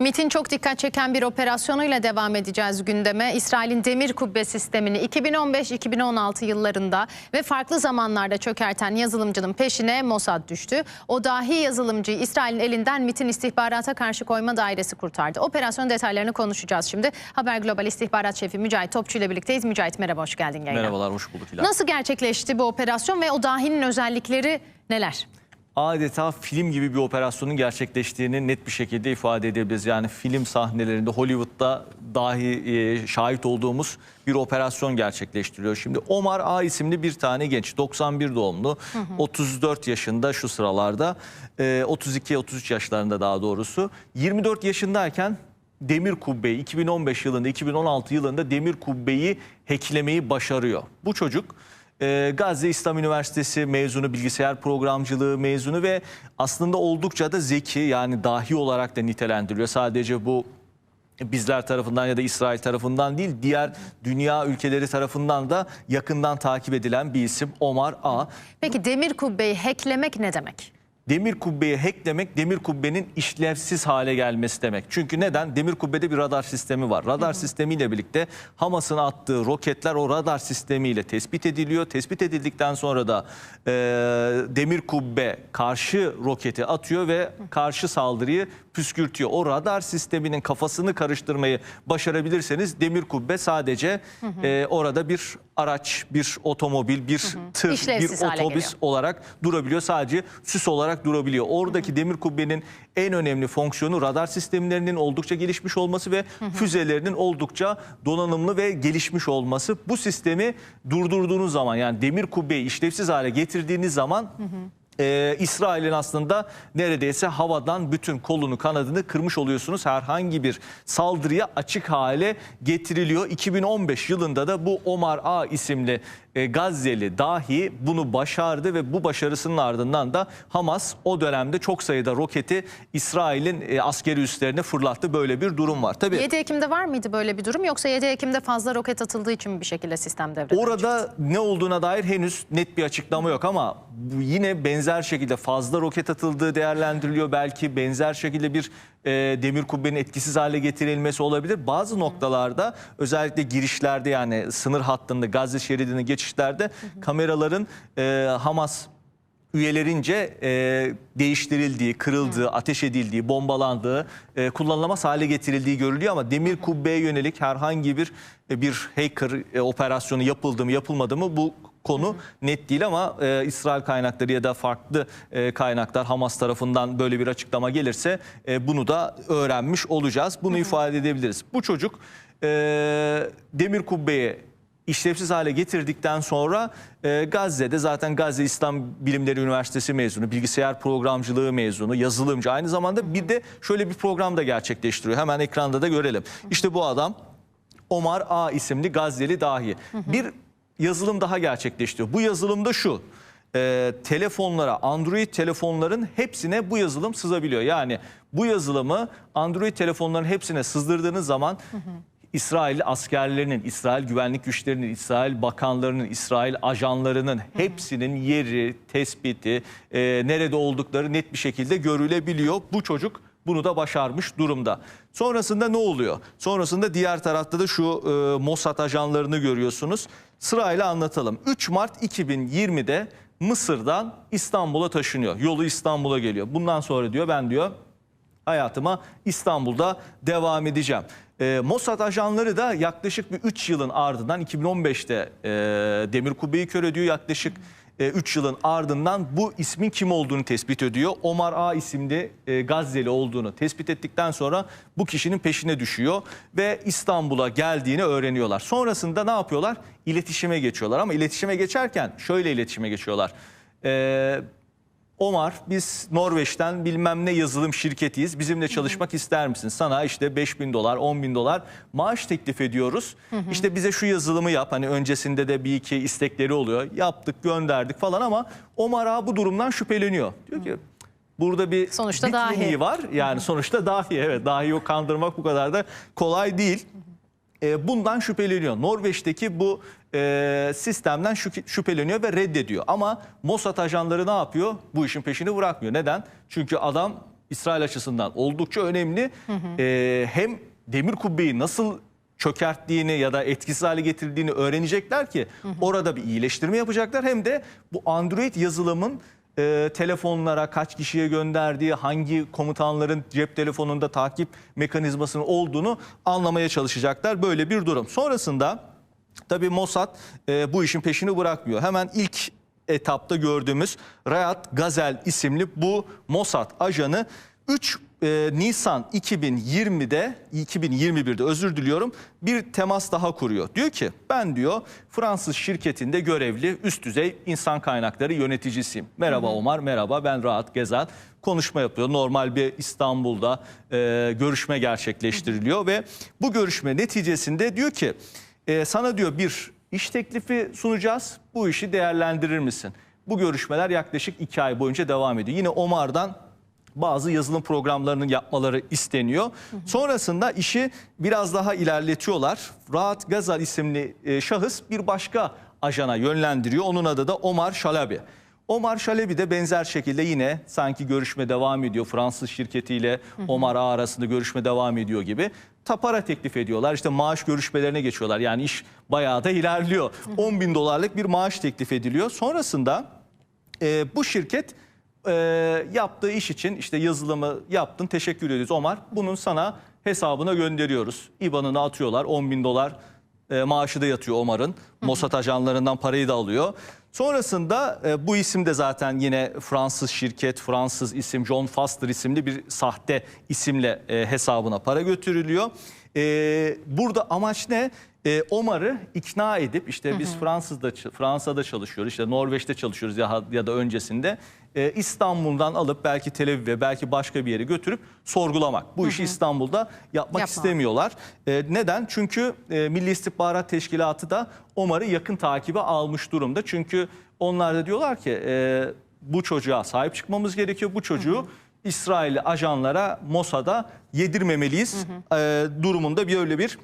MIT'in çok dikkat çeken bir operasyonuyla devam edeceğiz gündeme. İsrail'in demir kubbe sistemini 2015-2016 yıllarında ve farklı zamanlarda çökerten yazılımcının peşine Mossad düştü. O dahi yazılımcıyı İsrail'in elinden MIT'in istihbarata karşı koyma dairesi kurtardı. Operasyon detaylarını konuşacağız şimdi. Haber Global İstihbarat Şefi Mücahit Topçu ile birlikteyiz. Mücahit merhaba, hoş geldin yayına. Merhabalar, hoş bulduk. Nasıl gerçekleşti bu operasyon ve o dahinin özellikleri neler? Adeta film gibi bir operasyonun gerçekleştiğini net bir şekilde ifade edebiliriz. Yani film sahnelerinde Hollywood'da dahi e, şahit olduğumuz bir operasyon gerçekleştiriyor. Şimdi Omar A isimli bir tane genç, 91 doğumlu, 34 yaşında şu sıralarda, e, 32-33 yaşlarında daha doğrusu. 24 yaşındayken Demir Kubbe'yi 2015 yılında 2016 yılında Demir Kubbe'yi hacklemeyi başarıyor. Bu çocuk e, Gazze İslam Üniversitesi mezunu, bilgisayar programcılığı mezunu ve aslında oldukça da zeki yani dahi olarak da nitelendiriliyor. Sadece bu bizler tarafından ya da İsrail tarafından değil diğer dünya ülkeleri tarafından da yakından takip edilen bir isim Omar A. Peki demir kubbeyi hacklemek ne demek? Demir kubbeyi hacklemek demir kubbenin işlevsiz hale gelmesi demek. Çünkü neden? Demir kubbede bir radar sistemi var. Radar sistemiyle birlikte Hamas'ın attığı roketler o radar sistemiyle tespit ediliyor. Tespit edildikten sonra da e, demir kubbe karşı roketi atıyor ve karşı saldırıyı püskürtüyor. O radar sisteminin kafasını karıştırmayı başarabilirseniz demir kubbe sadece e, orada bir araç, bir otomobil, bir tır, İşlevsiz bir hale otobüs olarak durabiliyor. Sadece süs olarak durabiliyor. Oradaki demir kubbenin en önemli fonksiyonu radar sistemlerinin oldukça gelişmiş olması ve füzelerinin oldukça donanımlı ve gelişmiş olması. Bu sistemi durdurduğunuz zaman yani demir kubbeyi işlevsiz hale getirdiğiniz zaman e, İsrail'in aslında neredeyse havadan bütün kolunu kanadını kırmış oluyorsunuz. Herhangi bir saldırıya açık hale getiriliyor. 2015 yılında da bu Omar A isimli e, Gazze'li dahi bunu başardı ve bu başarısının ardından da Hamas o dönemde çok sayıda roketi İsrail'in e, askeri üslerine fırlattı. Böyle bir durum var. Tabii 7 Ekim'de var mıydı böyle bir durum yoksa 7 Ekim'de fazla roket atıldığı için mi bir şekilde sistem devreden çıktı? Orada ne olduğuna dair henüz net bir açıklama yok ama yine benzer şekilde fazla roket atıldığı değerlendiriliyor. Belki benzer şekilde bir e, demir kubbenin etkisiz hale getirilmesi olabilir. Bazı noktalarda özellikle girişlerde yani sınır hattında Gazze şeridine geçişlerde kameraların e, Hamas üyelerince e, değiştirildiği, kırıldığı, ateş edildiği, bombalandığı, e, kullanılamaz hale getirildiği görülüyor ama demir kubbeye yönelik herhangi bir e, bir hacker e, operasyonu yapıldı mı, yapılmadı mı bu konu net değil ama e, İsrail kaynakları ya da farklı e, kaynaklar Hamas tarafından böyle bir açıklama gelirse e, bunu da öğrenmiş olacağız. Bunu ifade edebiliriz. Bu çocuk e, demir kubbeye işlevsiz hale getirdikten sonra e, Gazze'de zaten Gazze İslam Bilimleri Üniversitesi mezunu, bilgisayar programcılığı mezunu, yazılımcı. Aynı zamanda bir de şöyle bir program da gerçekleştiriyor. Hemen ekranda da görelim. İşte bu adam Omar A isimli Gazze'li dahi. Bir yazılım daha gerçekleştiriyor. Bu yazılımda şu. e, telefonlara, Android telefonların hepsine bu yazılım sızabiliyor. Yani bu yazılımı Android telefonların hepsine sızdırdığınız zaman İsrail askerlerinin, İsrail güvenlik güçlerinin, İsrail bakanlarının, İsrail ajanlarının hepsinin yeri, tespiti, e, nerede oldukları net bir şekilde görülebiliyor. Bu çocuk bunu da başarmış durumda. Sonrasında ne oluyor? Sonrasında diğer tarafta da şu e, Mossad ajanlarını görüyorsunuz. Sırayla anlatalım. 3 Mart 2020'de Mısır'dan İstanbul'a taşınıyor. Yolu İstanbul'a geliyor. Bundan sonra diyor ben diyor hayatıma İstanbul'da devam edeceğim. E, Mossad ajanları da yaklaşık bir 3 yılın ardından 2015'te e, Demir Kubbe'yi kör ediyor. Yaklaşık 3 yılın ardından bu ismin kim olduğunu tespit ediyor. Omar A isimli e, Gazze'li olduğunu tespit ettikten sonra bu kişinin peşine düşüyor ve İstanbul'a geldiğini öğreniyorlar. Sonrasında ne yapıyorlar? İletişime geçiyorlar ama iletişime geçerken şöyle iletişime geçiyorlar. E, Omar biz Norveç'ten bilmem ne yazılım şirketiyiz. Bizimle çalışmak ister misin? Sana işte 5 bin dolar, 10 bin dolar maaş teklif ediyoruz. İşte bize şu yazılımı yap. Hani öncesinde de bir iki istekleri oluyor. Yaptık, gönderdik falan ama Omar ağa bu durumdan şüpheleniyor. Diyor ki burada bir Sonuçta dahi. var. Yani sonuçta dahi evet. Dahi o kandırmak bu kadar da kolay değil. E, bundan şüpheleniyor. Norveç'teki bu e, sistemden şü- şüpheleniyor ve reddediyor. Ama Mossad ajanları ne yapıyor? Bu işin peşini bırakmıyor. Neden? Çünkü adam İsrail açısından oldukça önemli. Ee, hem demir kubbeyi nasıl çökerttiğini ya da etkisiz hale getirdiğini öğrenecekler ki orada bir iyileştirme yapacaklar. Hem de bu Android yazılımın e, telefonlara kaç kişiye gönderdiği, hangi komutanların cep telefonunda takip mekanizmasının olduğunu anlamaya çalışacaklar. Böyle bir durum. Sonrasında tabii Mossad e, bu işin peşini bırakmıyor. Hemen ilk etapta gördüğümüz Rayat Gazel isimli bu Mossad ajanı 3 e, Nisan 2020'de 2021'de özür diliyorum bir temas daha kuruyor. Diyor ki ben diyor Fransız şirketinde görevli üst düzey insan kaynakları yöneticisiyim. Merhaba Omar merhaba ben Rahat Gezel. Konuşma yapıyor. Normal bir İstanbul'da e, görüşme gerçekleştiriliyor ve bu görüşme neticesinde diyor ki e, sana diyor bir iş teklifi sunacağız. Bu işi değerlendirir misin? Bu görüşmeler yaklaşık iki ay boyunca devam ediyor. Yine Omar'dan bazı yazılım programlarının yapmaları isteniyor. Sonrasında işi biraz daha ilerletiyorlar. Rahat Gazal isimli e, şahıs bir başka ajana yönlendiriyor. Onun adı da Omar Şalabi. Omar Şalebi de benzer şekilde yine sanki görüşme devam ediyor. Fransız şirketiyle Omar Ağa arasında görüşme devam ediyor gibi. Tapara teklif ediyorlar. İşte maaş görüşmelerine geçiyorlar. Yani iş bayağı da ilerliyor. 10 bin dolarlık bir maaş teklif ediliyor. Sonrasında e, bu şirket e, yaptığı iş için işte yazılımı yaptın teşekkür ediyoruz Omar. Bunun sana hesabına gönderiyoruz. İBAN'ını atıyorlar 10 bin dolar e, maaşı da yatıyor Omar'ın. Mossad ajanlarından parayı da alıyor. Sonrasında e, bu isim de zaten yine Fransız şirket, Fransız isim John Foster isimli bir sahte isimle e, hesabına para götürülüyor. E, burada amaç ne? E, Omar'ı ikna edip işte biz Fransız'da Fransa'da çalışıyoruz, işte Norveç'te çalışıyoruz ya, ya da öncesinde e, İstanbul'dan alıp belki Tel Aviv'e belki başka bir yere götürüp sorgulamak. Bu işi İstanbul'da yapmak Yapmamak. istemiyorlar. E, neden? Çünkü e, Milli İstihbarat Teşkilatı da Omar'ı yakın takibe almış durumda. Çünkü onlar da diyorlar ki e, bu çocuğa sahip çıkmamız gerekiyor. Bu çocuğu İsrailli ajanlara, Mossad'a yedirmemeliyiz e, durumunda bir öyle bir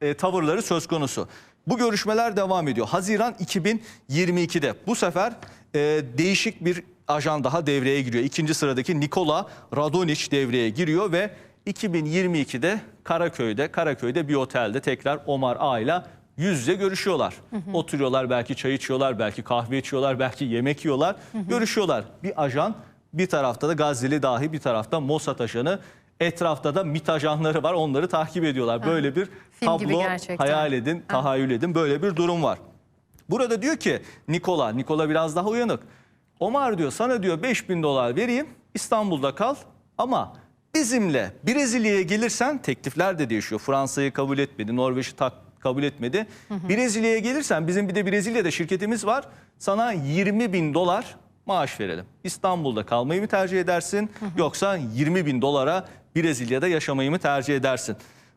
e, tavırları söz konusu. Bu görüşmeler devam ediyor. Haziran 2022'de bu sefer e, değişik bir ajan daha devreye giriyor. İkinci sıradaki Nikola Radonic devreye giriyor ve 2022'de Karaköy'de Karaköy'de bir otelde tekrar Omar Ağa'yla ile yüz yüze görüşüyorlar. Oturuyorlar belki çay içiyorlar, belki kahve içiyorlar, belki yemek yiyorlar. Görüşüyorlar. Bir ajan bir tarafta da Gazze'li dahi bir tarafta Mossad ajanı etrafta da MİT ajanları var onları takip ediyorlar. Böyle bir Film tablo hayal edin, tahayyül edin böyle bir durum var. Burada diyor ki Nikola, Nikola biraz daha uyanık. Omar diyor sana diyor 5000 dolar vereyim İstanbul'da kal ama bizimle Brezilya'ya gelirsen teklifler de değişiyor. Fransa'yı kabul etmedi, Norveç'i tak, kabul etmedi. Brezilya'ya gelirsen bizim bir de Brezilya'da şirketimiz var. Sana 20 bin dolar maaş verelim. İstanbul'da kalmayı mı tercih edersin yoksa 20 bin dolara Brezilya'da yaşamayı mı tercih edersin?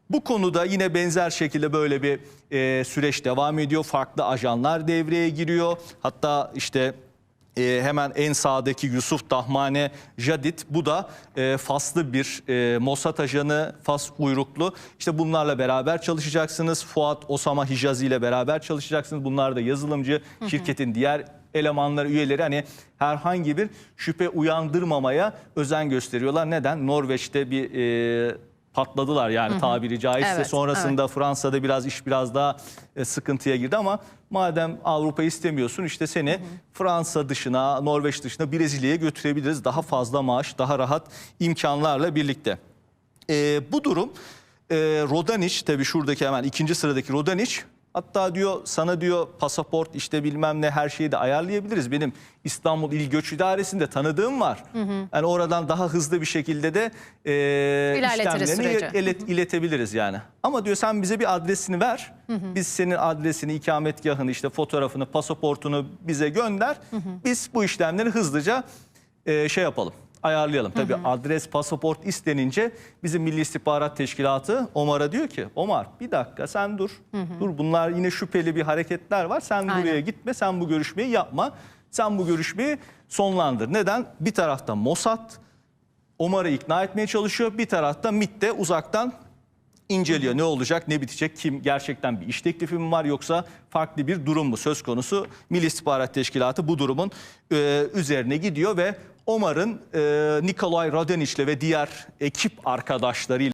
Bu konuda yine benzer şekilde böyle bir e, süreç devam ediyor. Farklı ajanlar devreye giriyor. Hatta işte e, hemen en sağdaki Yusuf Dahmane Jadit bu da e, Faslı bir e, Mossad ajanı, Fas uyruklu. İşte bunlarla beraber çalışacaksınız. Fuat Osama Hijazi ile beraber çalışacaksınız. Bunlar da yazılımcı, şirketin diğer elemanları, üyeleri hani herhangi bir şüphe uyandırmamaya özen gösteriyorlar. Neden? Norveç'te bir e, patladılar yani tabiri caizse. Evet, Sonrasında Fransa'da biraz iş biraz daha e, sıkıntıya girdi ama madem Avrupa istemiyorsun işte seni Fransa dışına, Norveç dışına Brezilya'ya götürebiliriz. Daha fazla maaş, daha rahat imkanlarla birlikte. E, bu durum e, Rodanic tabii şuradaki hemen ikinci sıradaki Rodanic hatta diyor sana diyor pasaport işte bilmem ne her şeyi de ayarlayabiliriz. Benim İstanbul İl Göç İdaresi'nde tanıdığım var. Yani oradan daha hızlı bir şekilde de e, işlemlerini ilet- iletebiliriz yani. Ama diyor sen bize bir adresini ver. Biz senin adresini, ikametgahını, işte fotoğrafını, pasaportunu bize gönder. Biz bu işlemleri hızlıca e, şey yapalım ayarlayalım. Tabii adres, pasaport istenince bizim Milli İstihbarat Teşkilatı Omar'a diyor ki Omar bir dakika sen dur. Dur bunlar yine şüpheli bir hareketler var. Sen Aynen. buraya gitme, sen bu görüşmeyi yapma. Sen bu görüşmeyi sonlandır. Neden? Bir tarafta Mossad Omar'ı ikna etmeye çalışıyor. Bir tarafta MİT de uzaktan inceliyor. Ne olacak, ne bitecek, kim gerçekten bir iş teklifi mi var yoksa farklı bir durum mu söz konusu? Milli İstihbarat Teşkilatı bu durumun e, üzerine gidiyor ve Omar'ın e, Nikolay Radoniş'le ve diğer ekip arkadaşlarıyla